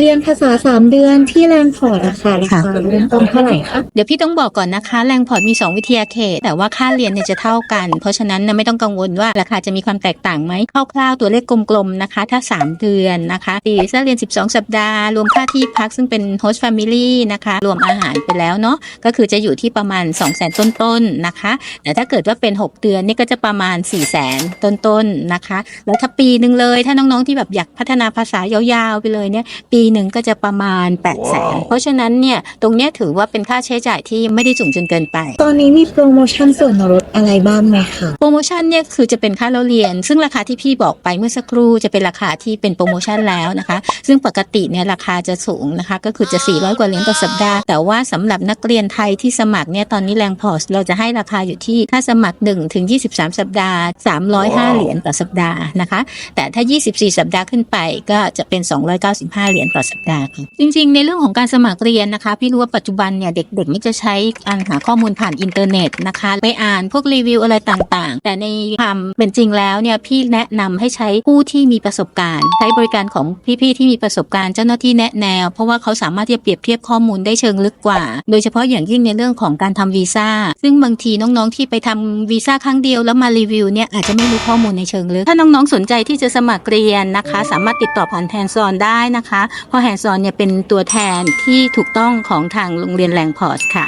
เรียนภาษาสามเดือนที่แรงพอร์ตอะค่ะราคาเริ่มต้นเท่าไหร่คะเดี๋ยวพี่ต้องบอกก่อนนะคะแรงพอร์ตมี 2 วิทยาเขต แต่ว่าค่าเรียนเนี่ยจะเท่ากัน เพราะฉะนั้นนะไม่ต้องกังวลว่าราคาจะมีความแตกต่างไหมคร่าวๆตัวเลขกลมๆนะคะ ถ้า 3 เดือนนะคะปีถ้าเรียน 12 สัปดาห์ รวมค่าที่พักซึ่งเป็น host family นะคะรวมอาหารไปแล้วเนาะก็คือจะอยู่ที่ประมาณ 2 0 0 0 0 0ต้นๆนะคะ แต่ถ้าเกิดว่าเป็น 6 เดือนนี่ก็จะประมาณ 4 0 0 0 0 0ต้นๆนะคะ แล้วถ้าปีหนึ่งเลยถ้าน้องๆที่แบบอยากพัฒนาภาษายาวๆไปเลยเนี่ยปีหนึ่งก็จะประมาณ8 0 0 0 0 0เพราะฉะนั้นเนี่ยตรงเนี้ยถือว่าเป็นค่าใช้จ่ายที่ไม่ได้สูงจนเกินไป ตอนนี้มีโปรโมชั่นส่วนลดอะไรบ้างไหมคะโปรโมชั่นเนี่ยคือจะเป็นค่าเราเรียน ซึ่งราคาที่พี่บอกไปเมื่อสักครู่จะเป็นราคาที่เป็นโปรโมชั่นแล้วนะคะ ซึ่งปกติเนี่ยราคาจะสูงนะคะ ก็คือจะ 400 กว่าเหรียญต่อสัปดาห์ แต่ว่าสำหรับนักเรียนไทยที่สมัครเนี่ยตอนนี้แรงพอสเราจะให้ราคาอยู่ที่ค่าสมัคร1ถึง23 สัปดาห์ 305 เหรียญต่อสัปดาห์นะคะ แต่ถ้า 24 สัปดาห์ขึ้นไปก็จะเป็น 295 เหรียญต่อสัปดาห์ค่ะจริง ๆ ในเรื่องของการสมัครเรียนนะคะ พี่รู้ว่าปัจจุบันเนี่ยเด็กๆไม่จะใช้การหาข้อมูลผ่านอินเทอร์เน็ตนะคะ ไปอ่านพวกรีวิวอะไรต่างๆ แต่ในความเป็นจริงแล้วเนี่ยพี่แนะนำให้ใช้ผู้ที่มีประสบการณ์ ใช้บริการของพี่ๆที่มีประสบการณ์เจ้าหน้าที่แนะแนว เพราะว่าเขาสามารถที่จะเปรียบเทียบข้อมูลได้เชิงลึกกว่า โดยเฉพาะอย่างยิ่งในเรื่องของการทำวีซ่าซึ่งบางทีน้องๆที่ไปทำวีซ่าครั้งเดียวแล้วมารีวิวเนี่ยอาจจะไม่รู้ข้อมูลในเชิงลึกถ้าน้องๆสนใจที่จะสมัครเรียนนะคะ สามารถติดต่อผ่านแฮนซอนได้นะคะเพราะแฮนซอนเนี่ยเป็นตัวแทนที่ถูกต้องของทางโรงเรียนแรงพอร์สค่ะ